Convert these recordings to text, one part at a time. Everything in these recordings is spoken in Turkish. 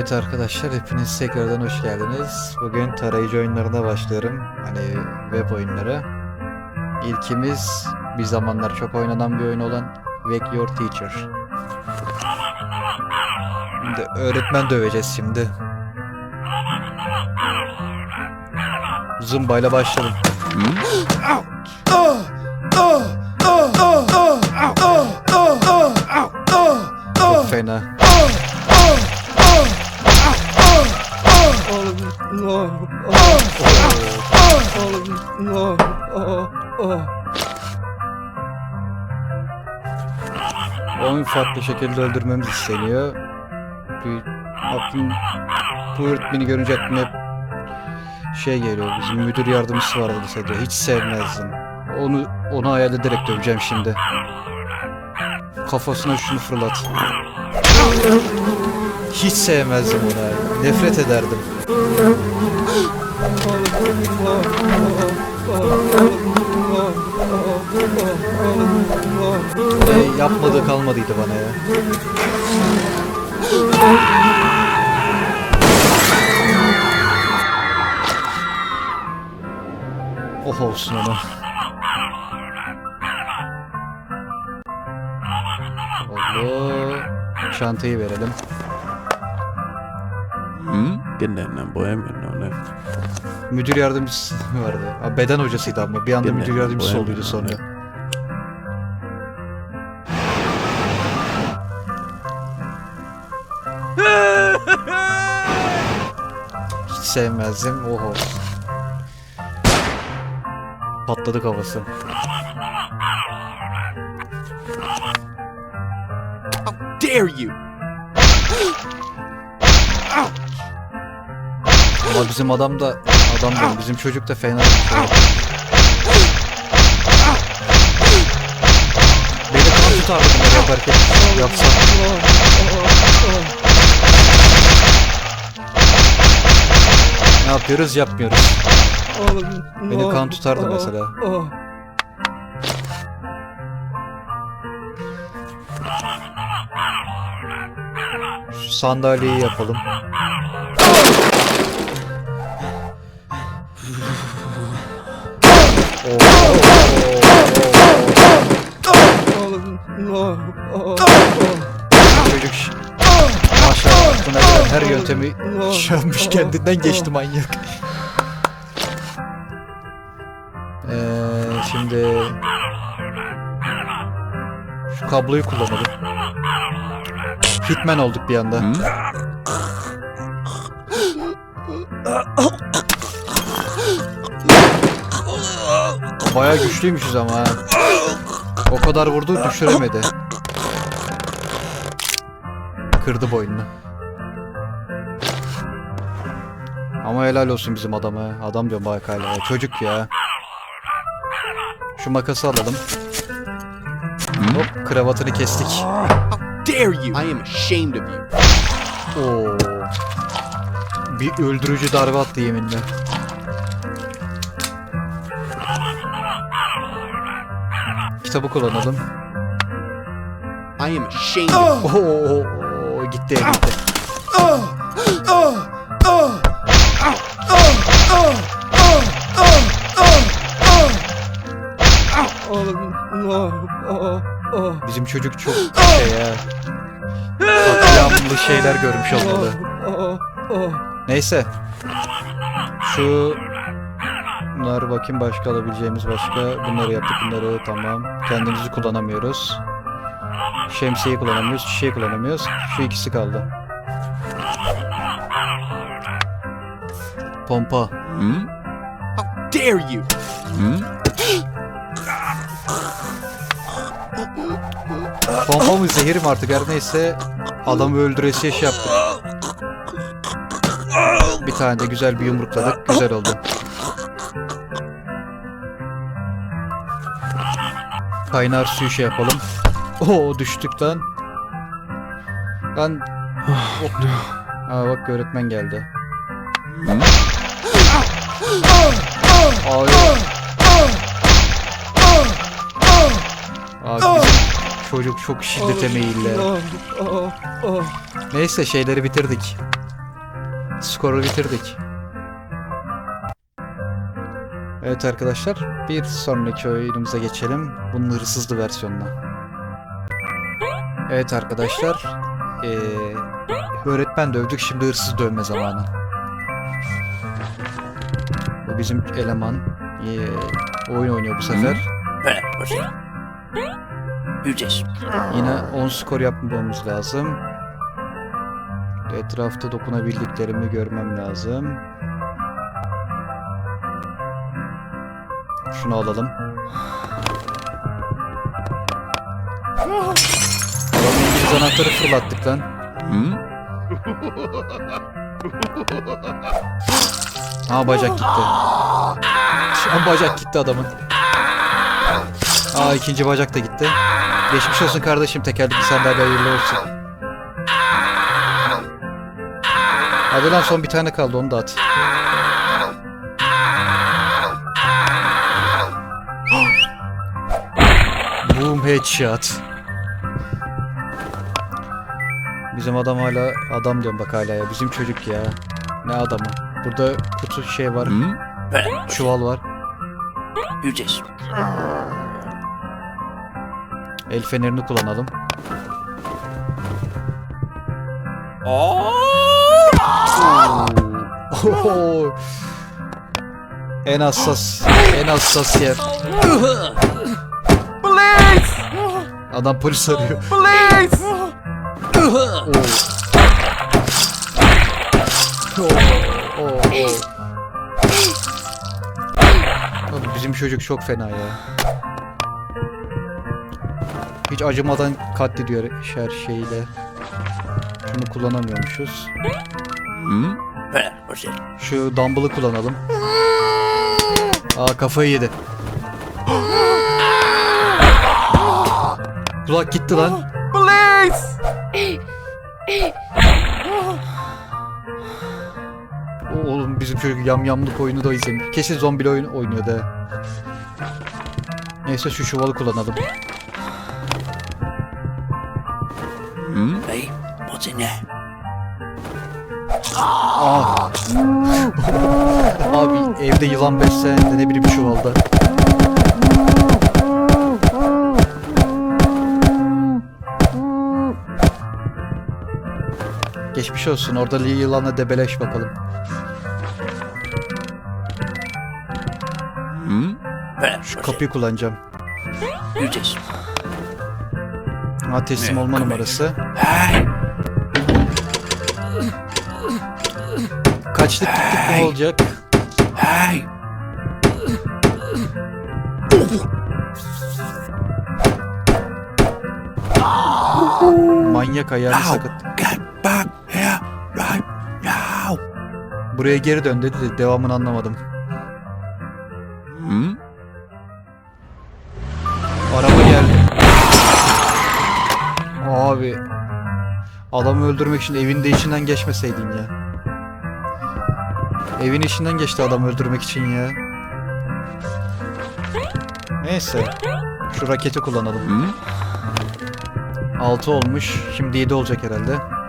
Evet arkadaşlar hepiniz tekrardan hoş geldiniz. Bugün tarayıcı oyunlarına başlıyorum. Hani web oyunları. İlkimiz bir zamanlar çok oynanan bir oyun olan Wake Your Teacher. Şimdi öğretmen döveceğiz şimdi. Zumbayla başladım. Çok fena. Oyun farklı şekilde öldürmemiz isteniyor. Bir aklım bu öğretmeni görünce aklıma şey geliyor. Bizim müdür yardımcısı vardı lisede. Hiç sevmezdim. Onu onu hayal ederek döveceğim şimdi. Kafasına şunu fırlat. Hiç sevmezdim onu. Nefret ederdim. E, yapmadığı kalmadıydı bana ya. Oh olsun ona. Oldu. Çantayı verelim. Bohemian no ne. Müdür yardımcısı vardı. Ha, beden hocasıydı ama bir anda mi? müdür yardımcısı Bohem- oluyordu sonra. Hiç sevmezdim. Oho. Patladı kafası. Dare you! Ama bizim adam da adam da bizim çocuk da fena. Beni kan tutardı bunları yaparken yapsam. Ne yapıyoruz yapmıyoruz. Beni kan tutardı mesela. Şu sandalyeyi yapalım. Çocuk maşallah aklına gelen her yöntemi çalmış kendinden geçti manyak. Ee, şimdi şu kabloyu kullanalım. Hitman olduk bir anda. Bayağı güçlüymüşüz ama ha. O kadar vurdu düşüremedi. Kırdı boynunu. Ama helal olsun bizim adama. Adam diyorum bak hala. Çocuk ya. Şu makası alalım. Hop kravatını kestik. Dare you! I am ashamed of you. Oo. Bir öldürücü darbe attı yeminle. Kitabı kullanalım. I am ashamed. Of Oo, oo, oo, gitti gitti. Bizim çocuk çok şey ya. Katliamlı şeyler görmüş olmalı. Neyse. Şu Bunlar bakayım başka alabileceğimiz başka. Bunları yaptık bunları tamam. Kendimizi kullanamıyoruz. Şemsiyeyi kullanamıyoruz. Şişeyi kullanamıyoruz. Şu ikisi kaldı. Pompa. Mm? Dare you! Mm? Pompa mı zehir mi artık her neyse adamı öldüresiye şey yaptık. Bir tane de güzel bir yumrukladık. Güzel oldu. Kaynar suyu şey yapalım. Oo düştük lan. Lan. Oh. Aa bak öğretmen geldi. Abi. Abi Çocuk çok şiddete meyilli. Neyse şeyleri bitirdik. Skoru bitirdik. Evet arkadaşlar bir sonraki oyunumuza geçelim. Bunun hırsızlı versiyonuna. Evet arkadaşlar. eee, öğretmen dövdük şimdi hırsız dövme zamanı. Bu bizim eleman. Eee, oyun oynuyor bu sefer. Böyle başlayalım. Yine 10 skor yapmamız lazım. Etrafta dokunabildiklerimi görmem lazım. Şunu alalım. Adamın İngiliz anahtarı fırlattık lan. Hmm? Ha bacak gitti. Şu bacak gitti adamın. Aa ikinci bacak da gitti. Geçmiş olsun kardeşim tekerlekli sandalye hayırlı olsun. Hadi lan son bir tane kaldı onu da at. Headshot. Bizim adam hala adam diyorum bak hala ya bizim çocuk ya. Ne adamı? Burada kutu şey var, Hmm? Çuval var. ücret. El fenerini kullanalım. En hassas, en hassas yer. Adam polis arıyor. Oo. Abi bizim çocuk çok fena ya. Hiç acımadan katlediyor her şeyle. Şunu kullanamıyormuşuz. Şu dumbbell'ı kullanalım. Aa kafayı yedi. Kulak gitti lan. O- Oğlum bizim çocuk yamyamlık oyunu da izlemiyor. Kesin zombili oyun oynuyor da. Neyse şu çuvalı kullanalım. Hmm? Hey, what's in there? Aa. Abi evde yılan besleyen de ne bileyim çuvalda. Geçmiş olsun. Orada yılanla debeleş bakalım. Hmm? Şu kapıyı kullanacağım. Ücret. Ha teslim olma numarası. Hey, Kaçtık gittik ne olacak? hey. Manyak ayağını sakat. Buraya geri dön dedi de devamını anlamadım. Hmm? Araba geldi. Abi. Adamı öldürmek için evin de içinden geçmeseydin ya. Evin içinden geçti adamı öldürmek için ya. Neyse. Şu raketi kullanalım. Hmm? 6 olmuş. Şimdi 7 olacak herhalde.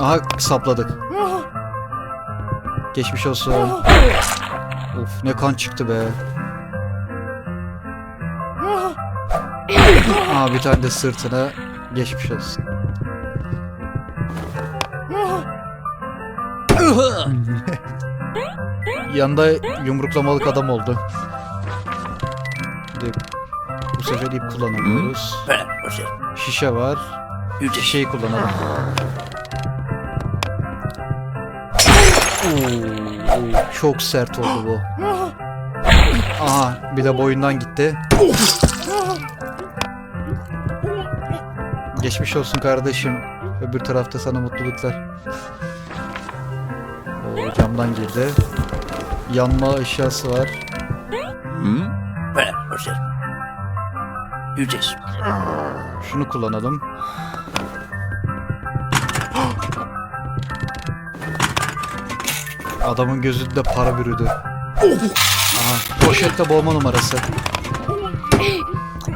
Aha sapladık. Geçmiş olsun. Of ne kan çıktı be. Aa bir tane de sırtına geçmiş olsun. Yanında yumruklamalık adam oldu. De bu sefer ip kullanamıyoruz. Şişe var. Şişeyi kullanalım. Oo, çok sert oldu bu. Aha bir de boyundan gitti. Geçmiş olsun kardeşim. Öbür tarafta sana mutluluklar. O camdan girdi. Yanma eşyası var. Hmm? Böyle. Şunu kullanalım. Adamın gözünde para bürüdü. Aha, poşette boğma numarası.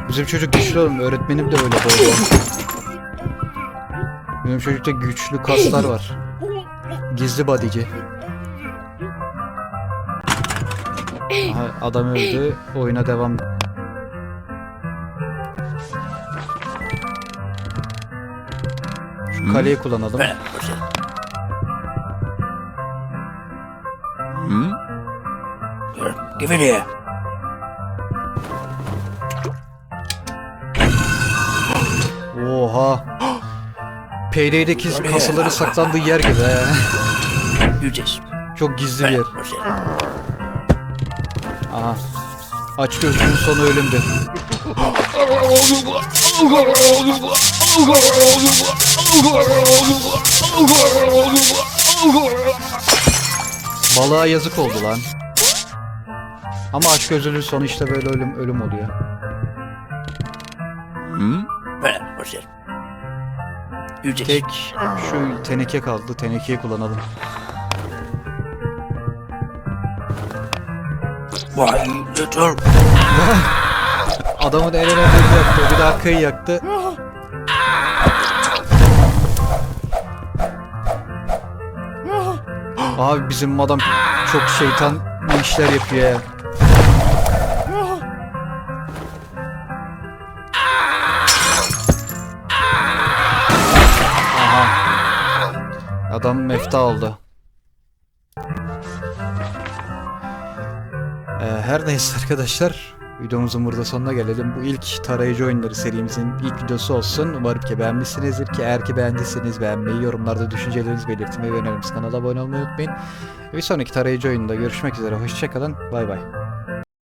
Bizim çocuk güçlü oğlum. Öğretmenim de öyle böyle. Benim çocukta güçlü kaslar var. Gizli bodyci. Aha, adam öldü. Oyuna devam. Şu kaleyi kullanalım. Give it here. Oha. Payday'deki kasaların saklandığı yer gibi he. Çok gizli bir yer. Aha. Aç gözlünün sonu ölümdü. Balığa yazık oldu lan. Ama aç gözlünün sonu işte böyle ölüm ölüm oluyor. Hmm? What's it? You just. Tek şu teneke kaldı. Tenekeyi kullanalım. You little. Adamın eline buz yaktı. Bir de arkayı yaktı. Abi bizim adam çok şeytan işler yapıyor ya. Adam mefta oldu. Ee, her neyse arkadaşlar videomuzun burada sonuna gelelim. Bu ilk tarayıcı oyunları serimizin ilk videosu olsun. Umarım ki beğenmişsinizdir ki eğer ki beğendiyseniz beğenmeyi, yorumlarda düşüncelerinizi belirtmeyi ve önerimiz kanala abone olmayı unutmayın. Bir sonraki tarayıcı oyununda görüşmek üzere. Hoşçakalın. Bay bay.